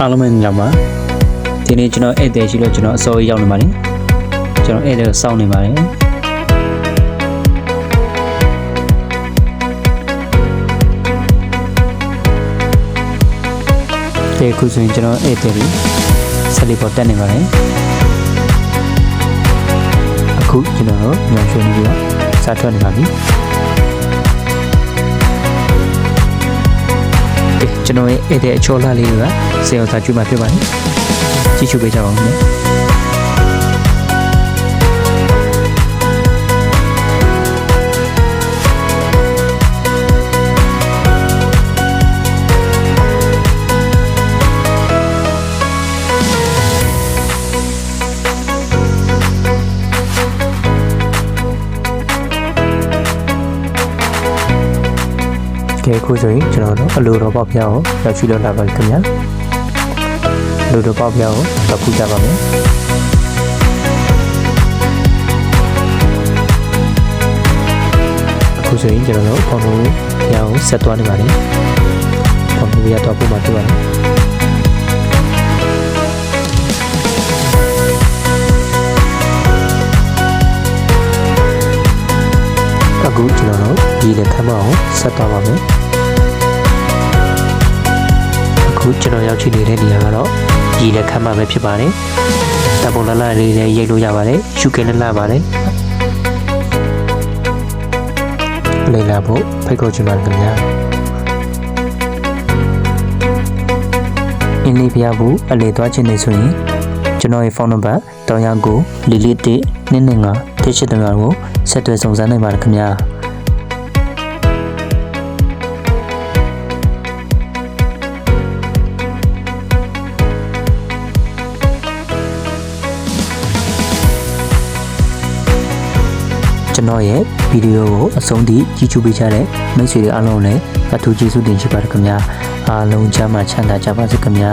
အားလုံးပဲညမှာဒီနေ့ကျွန်တော်ဧည့်သည်ရှိလို့ကျွန်တော်အစောကြီးရောက်နေပါတယ်ကျွန်တော်ဧည့်သည်ကိုစောင့်နေပါတယ်ဒီခုဆိုရင်ကျွန်တော်ဧည့်သည်ဆက်လေးပေါ်တက်နေပါတယ်အခုကျွန်တော်တို့ညောင်ရွှေနေပြီးတော့စားထွက်နေပါပြီ ကဲကျွန်တော်ရဲ့ဧည့်သည်အချောလှလေးတွေကစေအောင်သာကျွေးမှာဖြစ်ပါတယ်ကြည့်ရှုပေးကြပါဦးခင်ဗျာ ကဲအခုဆိုရင်ကျွန်တော်တို့အလိုတော်ပေါက်ပြားကိုရောက်ရှိလို့လာပါပြီခင်ဗျာအလိုတော်ပေါက်ပြားကိုတော့ခုကြပါမယ်အခုဆိုရင်ကျွန်တော်တို့ဖောင်လို့ပြားကိုဆက်သွားနေပါတယ်ဖောင်လို့ပြားတော့ပုံမှန်တွေ့ပါတယ် အခုကျွန်တော်တို့ဒီလက်ခမ်းမအောင်ဆက်သွားပါမယ်အခုကျွန်တော်ရောက်ရှိနေတဲ့နေရာကတော့ဒီလက်ခမ်းမပဲဖြစ်ပါတယ်တပုံလလလေးလည်းရိတ်လို့ရပါတယ်ရှုကဲလလပါတယ်လေလာဖို့ဖိတ်ခေါ်ချင်ပါတယ်ခင်ဗျာအင်းလေးပြဖို့အလေသွားခြင်းနေဆိုရင်ကျွန်တော်ရဲ့ဖုန်းနံပါတ် 39လီလီ1 225 183ကိုဆက်သွယ်စုံစမ်းနိုင်ပါတယ်ခင်ဗျာကျွန်တော်ရဲ့ဗီဒီယိုကိုအဆုံးထိကြည့်ရှုပေးကြတဲ့မိတ်ဆွေတွေအားလုံးလည်းအထူးကျေးဇူးတင်ရှိပါတယ်ခင်ဗျာအားလုံးချမ်းသာချမ်းသာကြပါစေခင်ဗျာ